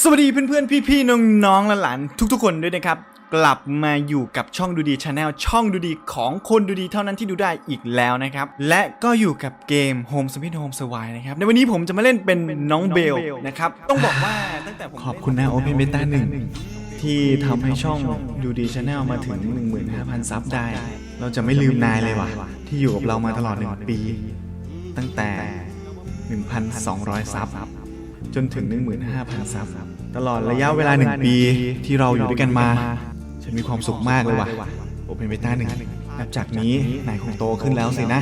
สวัสดีเพื่อนๆ พี่ๆ น้องๆ และหลานทุกๆ คนด้วยนะครับ กลับมาอยู่กับช่องดูดีชาแนลช่องดูดีของคนดูดีเท่านั้นที่ดูได้อีกแล้วนะครับ และก็อยู่กับเกม Home Sweet Home s w i นะครับ ในวันนี้ผมจะมาเล่นเป็นน้องเบลนะครับ ต้องบอกว่าตั้งแต่ผมขอบคุณนะ Open Beta 1ที่ทำให้ช่องดูดีชาแนลมาถึง 15,000 ซับได้ เราจะไม่ลืมนายเลยว่ะ ที่อยู่กับเรามาตลอด 1 ปี ตั้งแต่ 1,200 ซับ จนถึง 15,000ซับตลอดระยะเวลา 1 ปีที่เราอยู่ด้วยกันมา ฉันมีความสุขมากเลยว่ะโอเพนเบต้าหนึ่งนับจากนี้นายคงโตขึ้นแล้วสินะ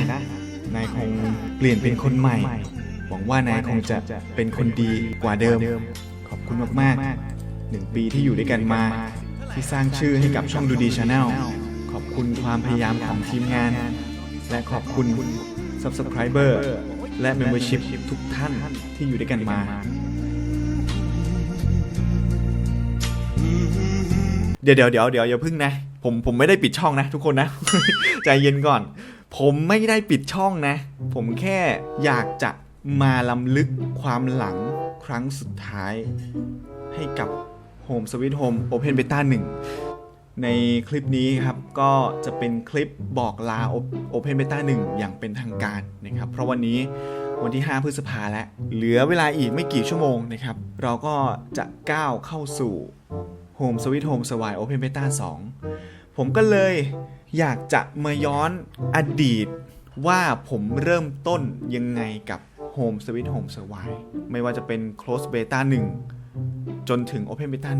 นายคงเปลี่ยนเป็นคนใหม่ หวังว่านายคงจะเป็นคนดีกว่าเดิม ขอบคุณมากๆหนึ่งปีที่อยู่ด้วยกันมา ที่สร้างชื่อให้กับช่องดูดีชาแนลขอบคุณความพยายามของทีมงาน และขอบคุณ Subscriber และ Membership ทุกท่านที่อยู่ด้วยกันมา เดี๋ยวเดี๋ยวเดี๋ยวเดี๋ยวอย่าพึ่งนะ ผมผมไม่ได้ปิดช่องนะทุกคนนะ ใจเย็นก่อน ผมไม่ได้ปิดช่องนะ ผมแค่อยากจะมาลำลึกความหลังครั้งสุดท้าย ให้กับ Home Sweet Home Open Beta 1 ในคลิปนี้ครับก็จะเป็นคลิปบอกลา Open Beta 1 อย่างเป็นทางการนะครับ เพราะวันนี้วันที่ 5 พฤษภาแล้ว เหลือเวลาอีกไม่กี่ชั่วโมงนะครับ เราก็จะก้าวเข้าสู่ Home Sweet Home s w i Open Beta 2 ผมก็เลยอยากจะมาย้อนอดีตว่าผมเริ่มต้นยังไงกับ Home Sweet Home s w i ไม่ว่าจะเป็น Close Beta 1 จนถึง Open Beta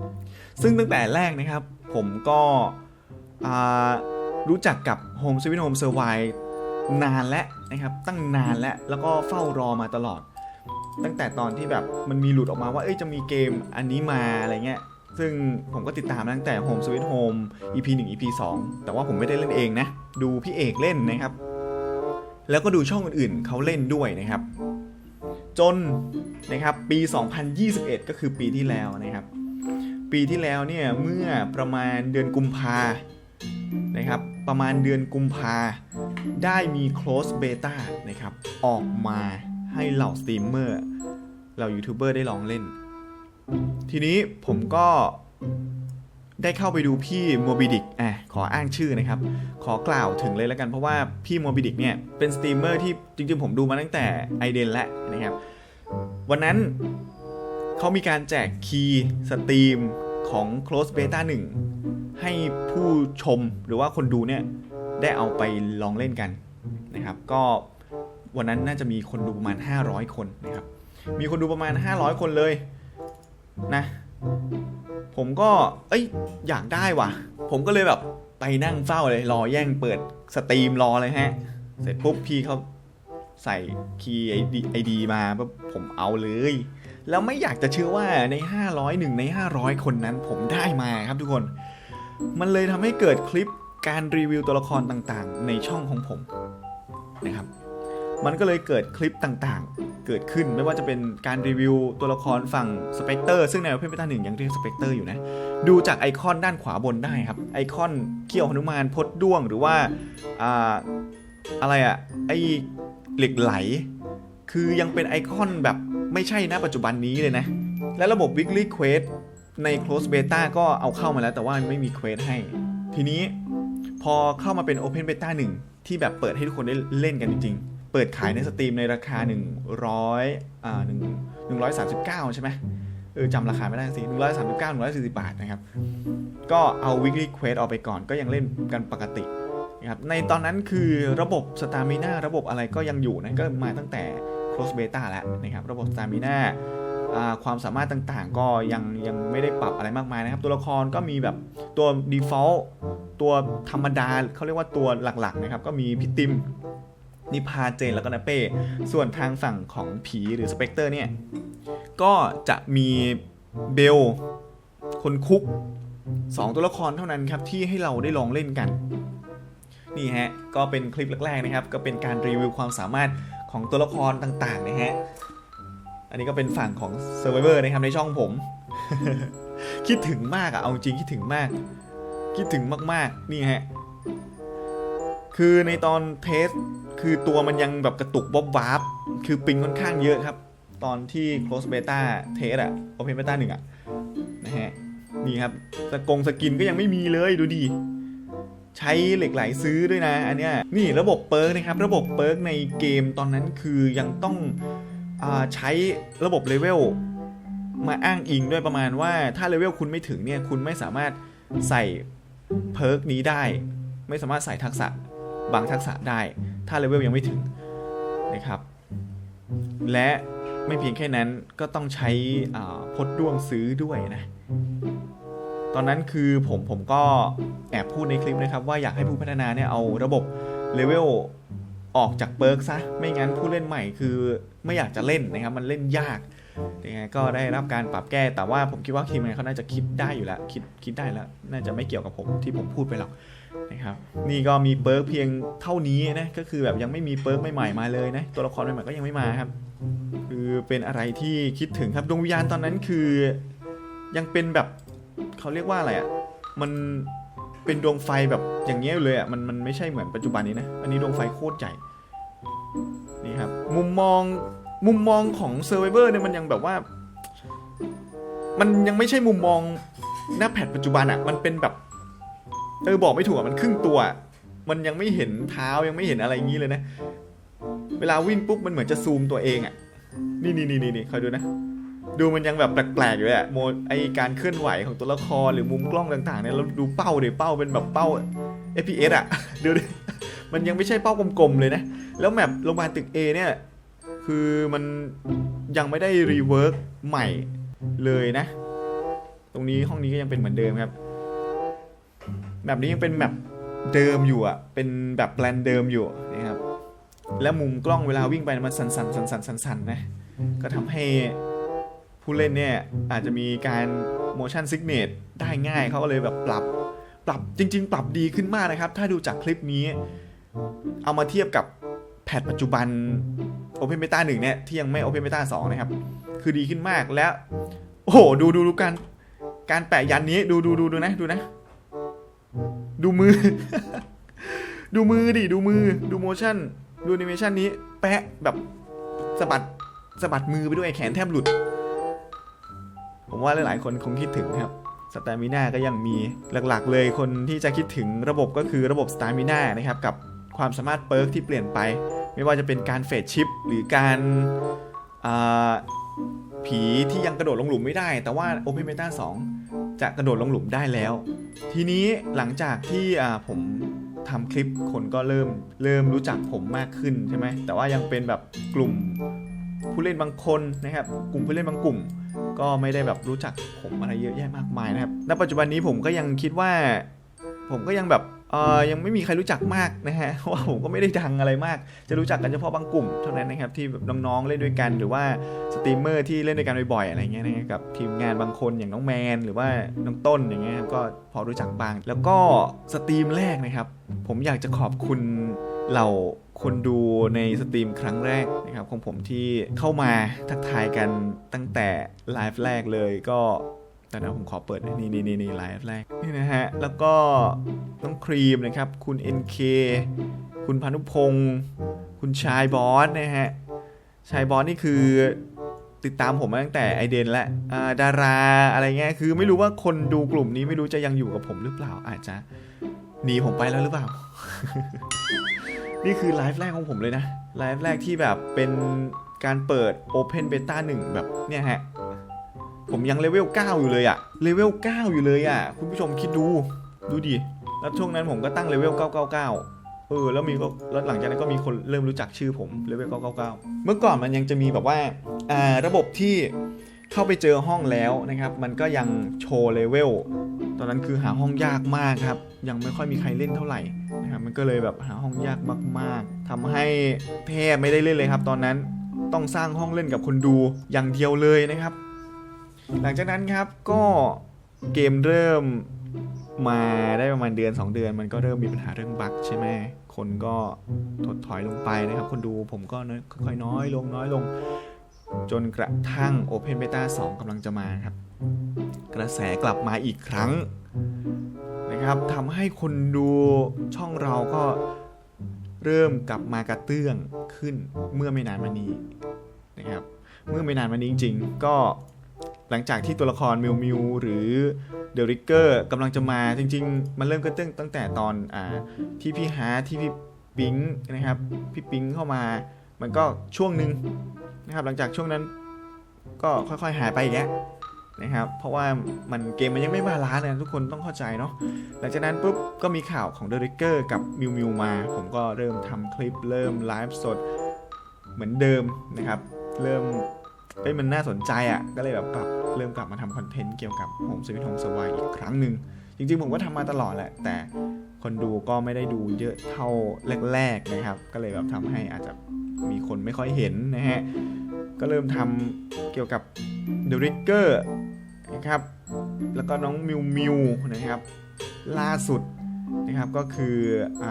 1 ซึ่งตั้งแต่แรกนะครับ ผมก็รู้จักกับ Home Sweet Home s w i นานแล้วนะครับ ตั้งนานแล้วแล้วก็เฝ้ารอมาตลอดตั้งแต่ตอนที่แบบมันมีหลุดออกมาว่าเอ้ยจะมีเกมอันนี้มาอะไรเงี้ย ซึ่งผมก็ติดตามตั้งแต่ Home Sweet Home EP 1 EP 2 แต่ว่าผมไม่ได้เล่นเองนะ ดูพี่เอกเล่นนะครับ แล้วก็ดูช่องอื่นๆเขาเล่นด้วยนะครับ จนนะครับปี 2021 ก็คือปีที่แล้วนะครับ ปีที่แล้วเนี่ยเมื่อประมาณเดือนกุมภานะครับประมาณเดือนกุมภาได้มี close beta นะครับออกมาให้เหล่าสตรีมเมอร์เหล่ายูทูบเบอร์ได้ลองเล่น ทีนี้ผมก็ได้เข้าไปดูพี่โมบิดิกอะขออ้างชื่อนะครับ ขอกล่าวถึงเลยแล้วกันเพราะว่าพี่โมบิดิกเนี่ยเป็นสตรีมเมอร์ที่จริงๆ ผมดูมาตั้งแต่ไอเดนแล้วนะครับ วันนั้นเขามีการแจกคีย์สตรีมของ Close Beta 1 ให้ผู้ชมหรือว่าคนดูเนี่ย ได้เอาไปลองเล่นกันนะครับ ก็วันนั้นน่าจะมีคนดูประมาณ 500 คนนะครับ มีคนดูประมาณ 500 คนเลย นะ ผมก็ เอ้ย อยากได้ว่ะ ผมก็เลยแบบไปนั่งเฝ้าเลย รอแย่งเปิดสตรีมรอเลยฮะ เสร็จปุ๊บพี่เขาใส่คีย์ไอดีมาปุ๊บผมเอาเลย แล้วไม่อยากจะเชื่อว่าใน 500หนึ่งใน 500 คนนั้นผมได้มาครับทุกคน มันเลยทำให้เกิดคลิปการรีวิวตัวละครต่างๆ ในช่องของผมนะครับ มันก็เลยเกิดคลิปต่างๆ เกิดขึ้นไม่ว่าจะเป็นการรีวิวตัวละครฝั่งสเปกเตอร์ซึ่งใน Open Beta 1ยังเรียกสเปกเตอร์อยู่นะ ดูจากไอคอนด้านขวาบนได้ครับ ไอคอนเขี้ยวหนุมานพดด้วงหรือว่าอ่าอะไรอะไอเหล็กไหล คือยังเป็นไอคอนแบบไม่ใช่นะปัจจุบันนี้เลยนะ และระบบ Weekly Quest ใน Close Beta ก็เอาเข้ามาแล้วแต่ว่าไม่มีเควสให้ ทีนี้พอเข้ามาเป็น Open Beta 1 ที่แบบเปิดให้ทุกคนได้เล่นกันจริงๆ เปิดขายในสตรีมในราคา 100อ่า1 139 ใช่ไหมเออจำราคาไม่ได้สิ139 140บาทนะครับ ก็เอา Weekly Quest ออกไปก่อนก็ยังเล่นกันปกตินะครับ ในตอนนั้นคือระบบ Stamina ระบบอะไรก็ยังอยู่นะก็มาตั้งแต่ Close Beta แล้วนะครับ ระบบ Stamina อ่าความสามารถต่างๆ ก็ยังยังไม่ได้ปรับอะไรมากมายนะครับ ตัวละครก็มีแบบตัว default ตัวธรรมดาเขาเรียกว่าตัวหลักๆนะครับ ก็มีพิติม นิพาเจนแล้วก็นาเป้ ส่วนทางฝั่งของผีหรือสเปกเตอร์เนี่ย ก็จะมีเบล คนคุก2ตัวละครเท่านั้นครับ ที่ให้เราได้ลองเล่นกัน นี่ฮะ ก็เป็นคลิปแรกๆนะครับ ก็เป็นการรีวิวความสามารถของตัวละครต่างๆนะฮะ อันนี้ก็เป็นฝั่งของ Survivor นะครับในช่องผม คิดถึงมากอะเอาจริงคิดถึงมาก คิดถึงมากๆ นี่ฮะ คือในตอนเทสคือตัวมันยังแบบกระตุกบ๊อบวาบคือปิงค่อนข้างเยอะครับ ตอนที่ close beta test อะ open beta หนึ่งอะนะฮะนี่ครับสกงสกินก็ยังไม่มีเลยดูดิใช้เหล็กไหลซื้อด้วยนะ อันเนี้ยนี่ระบบเปิร์กนะครับ ระบบเปิร์กในเกมตอนนั้นคือยังต้องอใช้ระบบเลเวลมาอ้างอิงด้วยประมาณว่าถ้าเลเวลคุณไม่ถึงเนี่ยคุณไม่สามารถใส่เพิร์กนี้ได้ ไม่สามารถใส่ทักษะ บางทักษะได้ ถ้าเลเวลยังไม่ถึงนะครับ และไม่เพียงแค่นั้นก็ต้องใช้พดด้วงซื้อด้วยนะ ตอนนั้นคือผมผมก็แอบพูดในคลิปนะครับ ว่าอยากให้ผู้พัฒนาเนี่ยเอาระบบเลเวลออกจากเปิร์กซะ ไม่งั้นผู้เล่นใหม่คือไม่อยากจะเล่นนะครับ มันเล่นยากยังไงก็ได้รับการปรับแก้ แต่ว่าผมคิดว่าทีมงานเขาน่าจะคิดได้อยู่แล้ว คิดคิดได้แล้ว น่าจะไม่เกี่ยวกับผมที่ผมพูดไปหรอก นะครับนี่ก็มีเปิร์กเพียงเท่านี้นะก็คือแบบยังไม่มีเปิร์กใหม่ๆมาเลยนะตัวละครใหม่ๆก็ยังไม่มาครับ คือเป็นอะไรที่คิดถึงครับดวงวิญญาณตอนนั้นคือยังเป็นแบบเขาเรียกว่าอะไรอะมันเป็นดวงไฟแบบอย่างเงี้ยเลยอะมันมันไม่ใช่เหมือนปัจจุบันนี้นะอันนี้ดวงไฟโคตรใหญ่นี่ครับมุมมองมุมมองของเซอร์ไวเวอร์เนี่ยมันยังแบบว่า มันยังไม่ใช่มุมมองหน้าแพทปัจจุบันอะมันเป็นแบบ เออบอกไม่ถูกอะมันครึ่งตัว มันยังไม่เห็นเท้ายังไม่เห็นอะไรอย่างนี้เลยนะ เวลาวิ่งปุ๊บมันเหมือนจะซูมตัวเองอะ นี่นี่นี่นี่นี่คอยดูนะ ดูมันยังแบบแปลกๆอยู่เลยอะโมไอการเคลื่อนไหวของตัวละครหรือมุมกล้องต่างๆเนี่ยเราดูเป้าเดี๋ยวเป้าเป็นแบบเป้า FPS อะดูดิมันยังไม่ใช่เป้ากลมๆเลยนะ แล้วแมปโรงพยาบาลตึก A เนี่ย คือมันยังไม่ได้รีเวิร์กใหม่เลยนะ ตรงนี้ห้องนี้ก็ยังเป็นเหมือนเดิมครับ แบบนี้ยังเป็นแมปเดิมอยู่อะ เป็นแบบแปลนเดิมอยู่นะครับ แล้วมุมกล้องเวลาวิ่งไปมันสั่นๆสั่นๆสั่นๆนะ ก็ทำให้ผู้เล่นเนี่ยอาจจะมีการ motion sickness ได้ง่ายเขาก็เลยแบบปรับปรับจริง ๆ ปรับดีขึ้นมากนะครับ ถ้าดูจากคลิปนี้ เอามาเทียบกับแพทปัจจุบัน Open Beta 1 เนี่ย ที่ยังไม่ Open Beta 2 นะครับ คือดีขึ้นมากแล้วโอ้โห ดูดูดูการ การแปะยันนี้ ดูดูดูดูนะ ดูนะ ดูมือ ดูมือดิ ดูมือ ดู motion ดู animation นี้ แปะแบบสะบัดสะบัดมือไปด้วยแขนแทบหลุด ผมว่าหลายๆคนคงคิดถึงครับสตามิน่าก็ยังมีหลักๆ เลยคนที่จะคิดถึงระบบก็คือระบบสตามิน่านะครับ กับความสามารถเปิร์กที่เปลี่ยนไป ไม่ว่าจะเป็นการเฟดชิป หรือการผีที่ยังกระโดดลงหลุมไม่ได้ แต่ว่า Open Beta 2 จะกระโดดลงหลุมได้แล้ว ทีนี้หลังจากที่ผมทำคลิปคนก็เริ่มเริ่มรู้จักผมมากขึ้นใช่ไหมแต่ว่ายังเป็นแบบกลุ่มผู้เล่นบางคนนะครับ กลุ่มผู้เล่นบางกลุ่ม ก็ไม่ได้แบบรู้จักผมอะไรเยอะแยะมากมายนะครับณปัจจุบันนี้ผมก็ยังคิดว่า ผมก็ยังแบบ ยังไม่มีใครรู้จักมากนะฮะว่าผมก็ไม่ได้ดังอะไรมาก จะรู้จักกันเฉพาะบางกลุ่มเท่านั้นนะครับที่แบบน้องๆเล่นด้วยกันหรือว่าสตรีมเมอร์ที่เล่นด้วยกันบ่อยๆอะไรเงี้ยนะครับกับทีมงานบางคนอย่างน้องแมน หรือว่าน้องต้นอย่างเงี้ยก็พอรู้จักบ้าง แล้วก็สตรีมแรกนะครับ ผมอยากจะขอบคุณเหล่าคนดูในสตรีมครั้งแรกนะครับของผมที่เข้ามาทักทายกันตั้งแต่ไลฟ์แรกเลยก็ แต่นะผมขอเปิดนะนี่นี่นี่นี่ไลฟ์แรกนี่นะฮะ แล้วก็น้องครีมนะครับ คุณ NK คุณพานุพงศ์คุณชายบอสนะฮะ ชายบอสนี่คือติดตามผมมาตั้งแต่ไอเดนและอ่าดาราอะไรเงี้ยคือไม่รู้ว่าคนดูกลุ่มนี้ไม่รู้จะยังอยู่กับผมหรือเปล่าอาจจะหนีผมไปแล้วหรือเปล่า นี่คือไลฟ์แรกของผมเลยนะไลฟ์แรกที่แบบเป็นการเปิด Open Beta 1 แบบเนี่ยฮะ ผมยังเลเวล9อยู่เลยอะเลเวล9อยู่เลยอะคุณผู้ชมคิดดู ดูดิ แล้วช่วงนั้นผมก็ตั้งเลเวล999 เออ แล้วมีก็แล้วหลังจากนั้นก็มีคนเริ่มรู้จักชื่อผมเลเวล999 เมื่อก่อนมันยังจะมีแบบว่า อ่า ระบบที่เข้าไปเจอห้องแล้วนะครับ มันก็ยังโชว์เลเวล ตอนนั้นคือหาห้องยากมากครับ ยังไม่ค่อยมีใครเล่นเท่าไหร่นะครับ มันก็เลยแบบหาห้องยากมากๆทำให้แทบไม่ได้เล่นเลยครับ ตอนนั้น ต้องสร้างห้องเล่นกับคนดูอย่างเดียวเลยนะครับ หลังจากนั้นครับก็เกมเริ่มมาได้ประมาณเดือน 2 เดือน มันก็เริ่มมีปัญหาเรื่องบั๊กใช่ไหมคนก็ถดถอยลงไปนะครับ คนดูผมก็น้อยค่อยๆน้อยลงน้อยลง จนกระทั่ง Open Beta 2กำลังจะมาครับ กระแสกลับมาอีกครั้งนะครับทำให้คนดูช่องเราก็เริ่มกลับมากระเตื้องขึ้นเมื่อไม่นานมานี้นะครับ เมื่อไม่นานมานี้จริง ๆ ก็ หลังจากที่ตัวละครมิวมิวหรือเดลิเกอร์กำลังจะมาจริง ๆ มันเริ่มก็ตั้งตั้งแต่ตอนอ่าที่พี่ฮาที่พี่ปิงนะครับพี่ปิงเข้ามา มันก็ช่วงหนึ่งนะครับหลังจากช่วงนั้นก็ค่อยๆหายไปอีกแล้วนะครับเพราะว่ามันเกมมันยังไม่มาล้านเลยทุกคนต้องเข้าใจเนาะหลังจากนั้นปุ๊บก็มีข่าวของเดลิเกอร์กับมิวมิวมา ผมก็เริ่มทำคลิปเริ่มไลฟ์สดเหมือนเดิมนะครับเริ่ม เอ้ยมันน่าสนใจอะ ก็เลยแบบกลับเริ่มกลับมาทำคอนเทนต์เกี่ยวกับโฮมสวิตโฮมสวายอีกครั้งหนึ่ง จริงๆ ผมก็ทำมาตลอดแหละ แต่คนดูก็ไม่ได้ดูเยอะเท่าแรกๆนะครับ ก็เลยแบบทำให้อาจจะมีคนไม่ค่อยเห็นนะฮะ ก็เริ่มทำเกี่ยวกับ The Rigger นะครับ แล้วก็น้องมิวมิวนะครับ ล่าสุดนะครับก็คืออ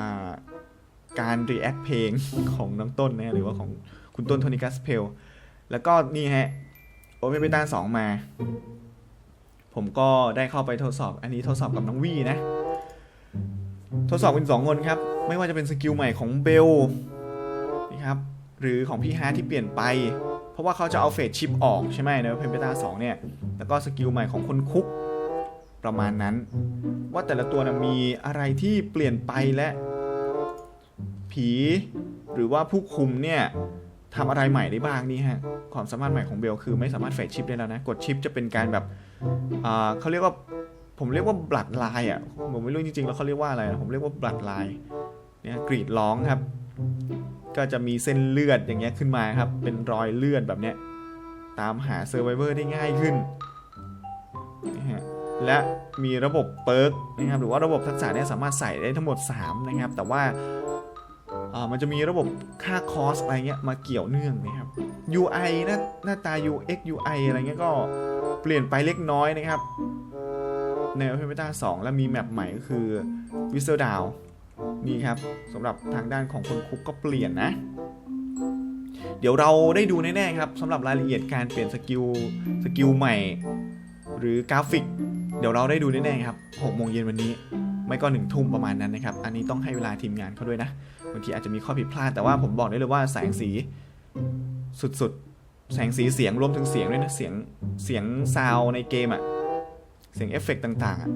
การ react เพลงของน้องต้นนะหรือว่าของคุณต้นโทนิกัสเพล แล้วก็นี่ฮะโอเ n นเบต้าสองมา ผมก็ได้เข้าไปทดสอบ อันนี้ทดสอบกับน้องวี่นะ ทดสอบเป็นสองคนครับ ไม่ว่าจะเป็นสกิลใหม่ของเบลนะครับ หรือของพี่ฮาร์ทที่เปลี่ยนไป เพราะว่าเขาจะเอาเฟสชิปออกใช่ไหมในเพนเบต้าสองเนี่ย แล้วก็สกิลใหม่ของคนคุกประมาณนั้น ว่าแต่ละตัวนะมีอะไรที่เปลี่ยนไปและ ผี หรือว่าผู้คุมเนี่ย ทำอะไรใหม่ได้บ้างนี่ฮะ ความสามารถใหม่ของเบลคือไม่สามารถเฟดชิปได้แล้วนะ กดชิปจะเป็นการแบบเขาเรียกว่าผมเรียกว่าบลัดไลน์อะผมไม่รู้จริงๆแล้วเขาเรียกว่าอะไรนะผมเรียกว่าบลัดไลน์เนี่ยกรีดร้องครับ ก็จะมีเส้นเลือดอย่างเงี้ยขึ้นมาครับ เป็นรอยเลือดแบบเนี้ยตามหาเซอร์ไวเวอร์ได้ง่ายขึ้นนะฮะและมีระบบเปิร์กนะครับหรือว่าระบบทักษะเนี่ยสามารถใส่ได้ทั้งหมด 3 นะครับ แต่ว่า มันจะมีระบบค่าคอสอะไรเงี้ยมาเกี่ยวเนื่องนะครับ UI หน้าหน้าตา UX UI อะไรเงี้ยก็เปลี่ยนไปเล็กน้อยนะครับ ใน Open Beta 2 แล้วมีแมปใหม่ก็คือ w i s t l e Down นี่ครับสำหรับทางด้านของคนคุกก็เปลี่ยนนะ เดี๋ยวเราได้ดูแน่ๆครับสำหรับรายละเอียดการเปลี่ยนสกิลสกิลใหม่ หรือกราฟิก เดี๋ยวเราได้ดูแน่ๆครับ6โมงเย็นวันนี้ ไม่ก็หนึ่งทุ่มประมาณนั้นนะครับ อันนี้ต้องให้เวลาทีมงานเขาด้วยนะ บางทีอาจจะมีข้อผิดพลาดแต่ว่าผมบอกได้เลยว่าแสงสีสุดๆ แสงสีเสียงรวมถึงเสียงด้วยนะ เสียงเสียงซาวในเกมอะเสียงเอฟเฟกต์ต่างๆอะ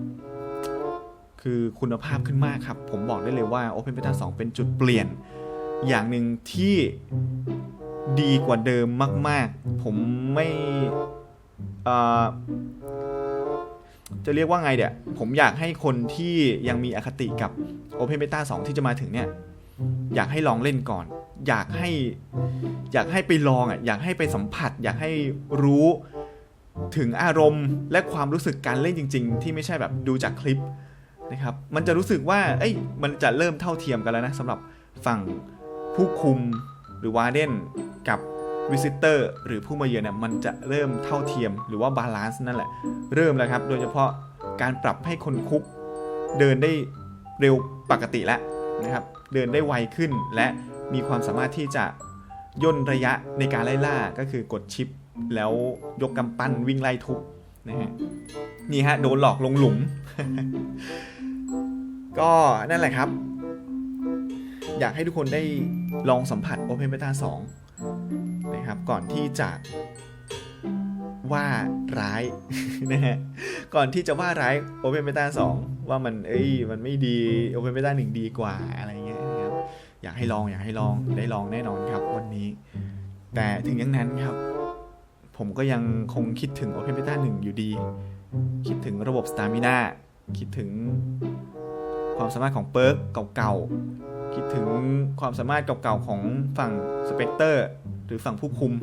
คือคุณภาพขึ้นมากครับ ผมบอกได้เลยว่า Open Beta 2 เป็นจุดเปลี่ยน อย่างหนึ่งที่ดีกว่าเดิมมาก ๆ ผมไม่จะเรียกว่าไงเดี๋ยผมอยากให้คนที่ยังมีอคติกับ Open Beta 2 ที่จะมาถึงเนี่ย อยากให้ลองเล่นก่อน อยากให้อยากให้ไปลองอะอยากให้ไปสัมผัส อยากให้รู้ถึงอารมณ์และความรู้สึกการเล่นจริง ๆ ที่ไม่ใช่แบบดูจากคลิปนะครับ มันจะรู้สึกว่า เอ้ย มันจะเริ่มเท่าเทียมกันแล้วนะสำหรับฝั่งผู้คุมหรือวาเดนกับวิสิเตอร์หรือผู้มาเยือนเนี่ยมันจะเริ่มเท่าเทียมหรือว่าบาลานซ์นั่นแหละ เริ่มแล้วครับ โดยเฉพาะการปรับให้คนคุกเดินได้เร็วปกติแล้วนะครับ เดินได้ไวขึ้น และมีความสามารถที่จะย่นระยะในการไล่ล่าก็คือกดชิป แล้วยกกำปั้นวิ่งไล่ทุบนะฮะนี่ฮะโดนหลอกลงหลุม ก็นั่นแหละครับ อยากให้ทุกคนได้ลองสัมผัส Open Beta 2 นะครับก่อนที่จะว่าร้ายนะฮะก่อนที่จะว่าร้าย Open Beta 2 ว่ามันเอ้ยมันไม่ดี Open Beta 1 ดีกว่าอะไร อยากให้ลองอยากให้ลองได้ลองแน่นอนครับวันนี้ แต่ถึงอย่างนั้นครับ ผมก็ยังคงคิดถึง Open Beta 1 อยู่ดี คิดถึงระบบ Stamina คิดถึงความสามารถของเปิร์กเก่าๆ คิดถึงความสามารถเก่าๆ ของฝั่งสเปกเตอร์หรือฝั่งผู้คุม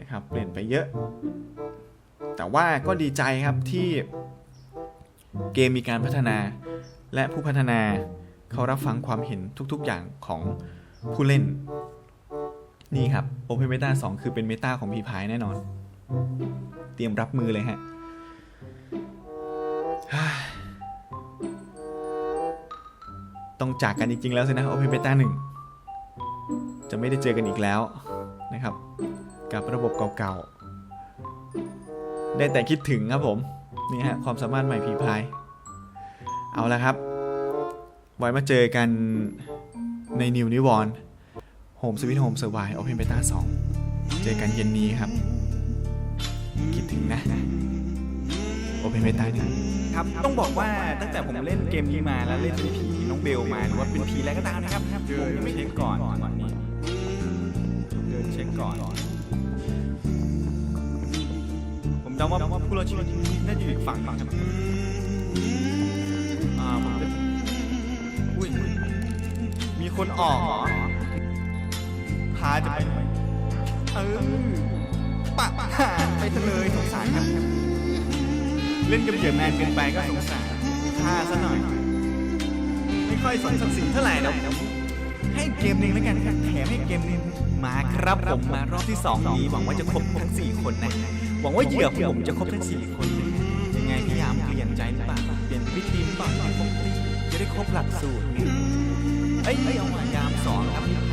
นะครับเปลี่ยนไปเยอะ แต่ว่าก็ดีใจครับที่เกมมีการพัฒนาและผู้พัฒนา เขารับฟังความเห็นทุกๆอย่างของผู้เล่น นี่ครับ Open Beta 2 คือเป็นเมตาของพีพายแน่นอน เตรียมรับมือเลยฮะต้องจากกันจริงๆแล้วสินะ Open Beta 1 จะไม่ได้เจอกันอีกแล้วนะครับ กับระบบเก่าๆ ได้แต่คิดถึงครับผม นี่ฮะ ความสามารถใหม่ผีพาย เอาละครับ ไว้มาเจอกันในนิวนิวอนโฮมสวิตโฮมเซอร์ไวโอเพนเบต้า2เจอกันเย็นนี้ครับ คิดถึงนะโอเพนไม่ตายนะครับ ต้องบอกว่าตั้งแต่ผมเล่นเกมนี้มาแล้วเล่นเป็นผีน้องเบลมาหรือว่าเป็นผีอะไรก็ตามนะครับผมยังไม่เช็คก่อนจังหวะนี้เดินเช็คก่อน ผมเดาว่าผู้รอดชีวิตน่าจะอยู่อีกฝั่งหนึ่งครับอ่าผมจะ คนออกเหรอพาจะไปเออปะหานไปซะเลยสงสารครับ เล่นกับเหยื่อแมนเกินไปก็สงสารฆ่าซะหน่อย ไม่ค่อยสนศักดิ์ศรีเท่าไหร่นะให้เกมหนึงแล้วกันครับแถมให้เกมหนึงมาครับผมมารอบที่2นี้หวังว่าจะครบทั้ง 4 คนนะหวังว่าเหยื่อของผมจะครบทั้ง 4 คนเลยนะยังไงพี่ยามเปลี่ยนใจหรือเปล่าเปลี่ยนวิธีหรือเปล่าที่ผมจะได้ครบหลักสูตรไง เอ้ยเอามายามสองครับ